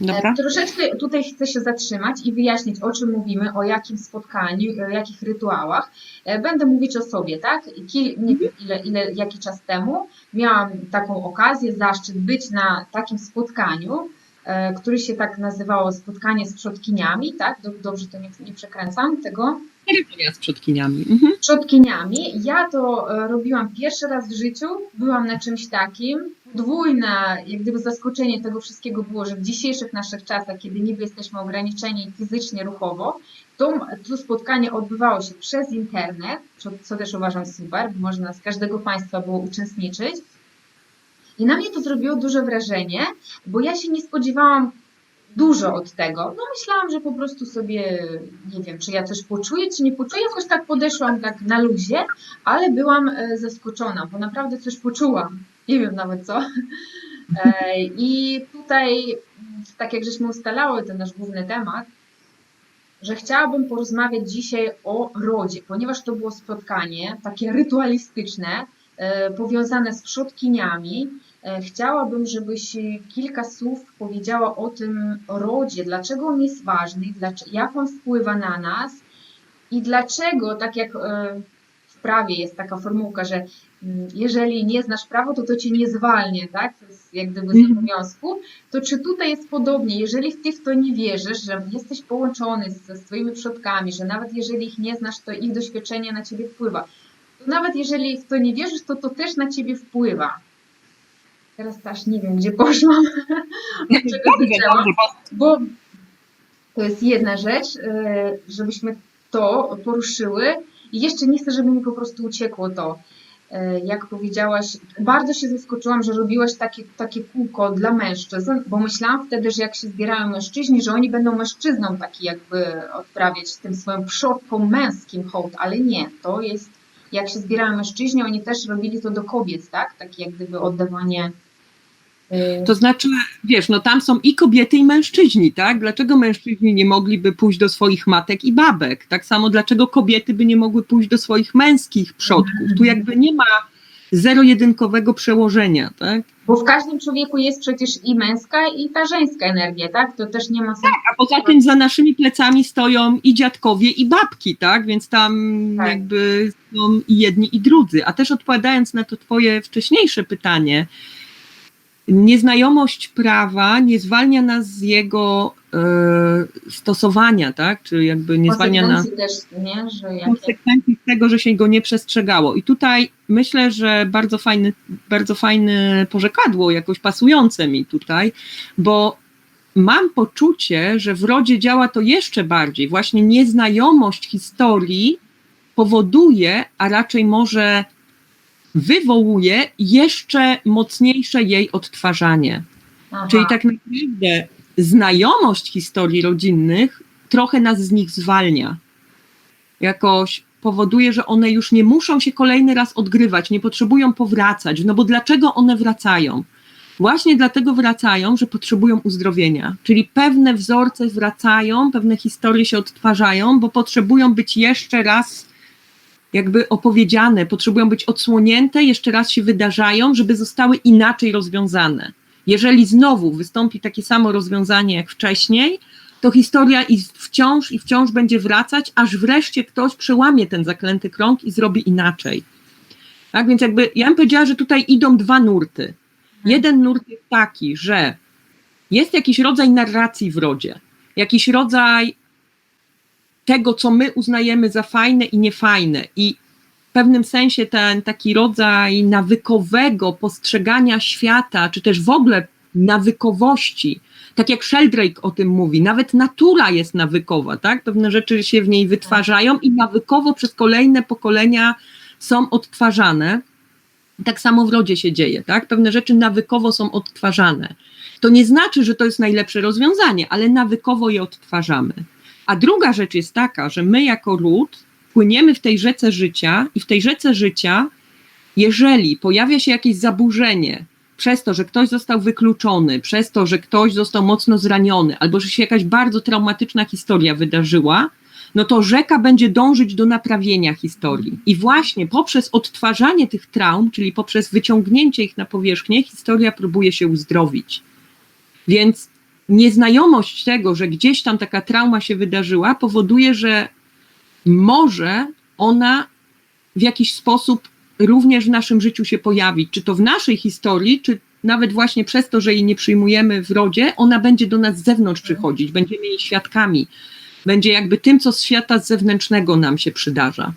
Dobra? E, Troszeczkę tutaj chcę się zatrzymać i wyjaśnić, o czym mówimy, o jakim spotkaniu, o jakich rytuałach. E, Będę mówić o sobie, tak? Kil, nie wiem ile, ile, jaki czas temu miałam taką okazję, zaszczyt być na takim spotkaniu, e, które się tak nazywało spotkanie z przodkiniami, tak? Dob- Dobrze to nie, nie przekręcam tego? Ceremonia z przodkiniami. Mhm. przodkiniami. Ja to e, robiłam pierwszy raz w życiu, byłam na czymś takim. Podwójne, jak gdyby zaskoczenie tego wszystkiego było, że w dzisiejszych naszych czasach, kiedy niby jesteśmy ograniczeni fizycznie, ruchowo, to, to spotkanie odbywało się przez internet, co, też uważam super, bo można z każdego państwa było uczestniczyć. I na mnie to zrobiło duże wrażenie, bo ja się nie spodziewałam dużo od tego. No myślałam, że po prostu sobie, nie wiem, czy ja coś poczuję, czy nie poczuję. Jakoś tak podeszłam tak na luzie, ale byłam e, zaskoczona, bo naprawdę coś poczułam. Nie wiem nawet co. E, I tutaj, tak jak żeśmy ustalały ten nasz główny temat, że chciałabym porozmawiać dzisiaj o rodzie, ponieważ to było spotkanie takie rytualistyczne, e, powiązane z przodkiniami. E, Chciałabym, żebyś kilka słów powiedziała o tym rodzie, dlaczego on jest ważny, jak on wpływa na nas i dlaczego, tak jak w prawie jest taka formułka, że mm, jeżeli nie znasz prawo, to to cię nie zwalnia, tak? To jest jak gdyby z Mhm. obowiązku. To czy tutaj jest podobnie? Jeżeli ty w to nie wierzysz, że jesteś połączony ze swoimi przodkami, że nawet jeżeli ich nie znasz, to ich doświadczenie na ciebie wpływa. To nawet jeżeli w to nie wierzysz, to to też na ciebie wpływa. Teraz też nie wiem, gdzie poszłam, od czego zaczęłam, bo to jest jedna rzecz, e, żebyśmy to poruszyły. I jeszcze nie chcę, żeby mi po prostu uciekło to. E, Jak powiedziałaś, bardzo się zaskoczyłam, że robiłaś takie, takie kółko dla mężczyzn, bo myślałam wtedy, że jak się zbierają mężczyźni, że oni będą mężczyznom taki jakby odprawiać tym swoim przodkom męskim hołd, ale nie, to jest, jak się zbierają mężczyźni, oni też robili to do kobiet, tak? Takie jak gdyby oddawanie. E, To znaczy, wiesz, no tam są i kobiety, i mężczyźni, tak? Dlaczego mężczyźni nie mogliby pójść do swoich matek i babek? Tak samo, dlaczego kobiety by nie mogły pójść do swoich męskich przodków? Tu jakby nie ma zero-jedynkowego przełożenia, tak? Bo w każdym człowieku jest przecież i męska, i ta żeńska energia, tak? To też nie ma sensu. A poza tym za naszymi plecami stoją i dziadkowie, i babki, tak? Więc tam Tak. jakby są i jedni, i drudzy. A też odpowiadając na to twoje wcześniejsze pytanie, nieznajomość prawa nie zwalnia nas z jego e, stosowania, tak? Czy jakby nie zwalnia nas też, nie? Że jak, konsekwencji tego, że się go nie przestrzegało. I tutaj myślę, że bardzo fajny, bardzo fajne porzekadło, jakoś pasujące mi tutaj, bo mam poczucie, że w rodzie działa to jeszcze bardziej. Właśnie nieznajomość historii powoduje, a raczej może wywołuje jeszcze mocniejsze jej odtwarzanie. Aha, Czyli tak naprawdę znajomość historii rodzinnych trochę nas z nich zwalnia. Jakoś powoduje, że one już nie muszą się kolejny raz odgrywać, nie potrzebują powracać. No bo dlaczego one wracają? Właśnie dlatego wracają, że potrzebują uzdrowienia. Czyli pewne wzorce wracają, pewne historie się odtwarzają, bo potrzebują być jeszcze raz jakby opowiedziane, potrzebują być odsłonięte, jeszcze raz się wydarzają, żeby zostały inaczej rozwiązane. Jeżeli znowu wystąpi takie samo rozwiązanie jak wcześniej, to historia i wciąż i wciąż będzie wracać, aż wreszcie ktoś przełamie ten zaklęty krąg i zrobi inaczej. Tak więc jakby ja bym powiedziała, że tutaj idą dwa nurty. Jeden nurt jest taki, że jest jakiś rodzaj narracji w rodzie, jakiś rodzaj tego, co my uznajemy za fajne i niefajne i w pewnym sensie ten taki rodzaj nawykowego postrzegania świata, czy też w ogóle nawykowości, tak jak Sheldrake o tym mówi, nawet natura jest nawykowa, tak? Pewne rzeczy się w niej wytwarzają i nawykowo przez kolejne pokolenia są odtwarzane. Tak samo w rodzie się dzieje, tak? Pewne rzeczy nawykowo są odtwarzane. To nie znaczy, że to jest najlepsze rozwiązanie, ale nawykowo je odtwarzamy. A druga rzecz jest taka, że my jako ród płyniemy w tej rzece życia i w tej rzece życia, jeżeli pojawia się jakieś zaburzenie, przez to, że ktoś został wykluczony, przez to, że ktoś został mocno zraniony, albo że się jakaś bardzo traumatyczna historia wydarzyła, no to rzeka będzie dążyć do naprawienia historii. I właśnie poprzez odtwarzanie tych traum, czyli poprzez wyciągnięcie ich na powierzchnię, historia próbuje się uzdrowić. Więc nieznajomość tego, że gdzieś tam taka trauma się wydarzyła, powoduje, że może ona w jakiś sposób również w naszym życiu się pojawić. Czy to w naszej historii, czy nawet właśnie przez to, że jej nie przyjmujemy w rodzie, ona będzie do nas z zewnątrz przychodzić, będziemy jej świadkami. Będzie jakby tym, co z świata zewnętrznego nam się przydarza.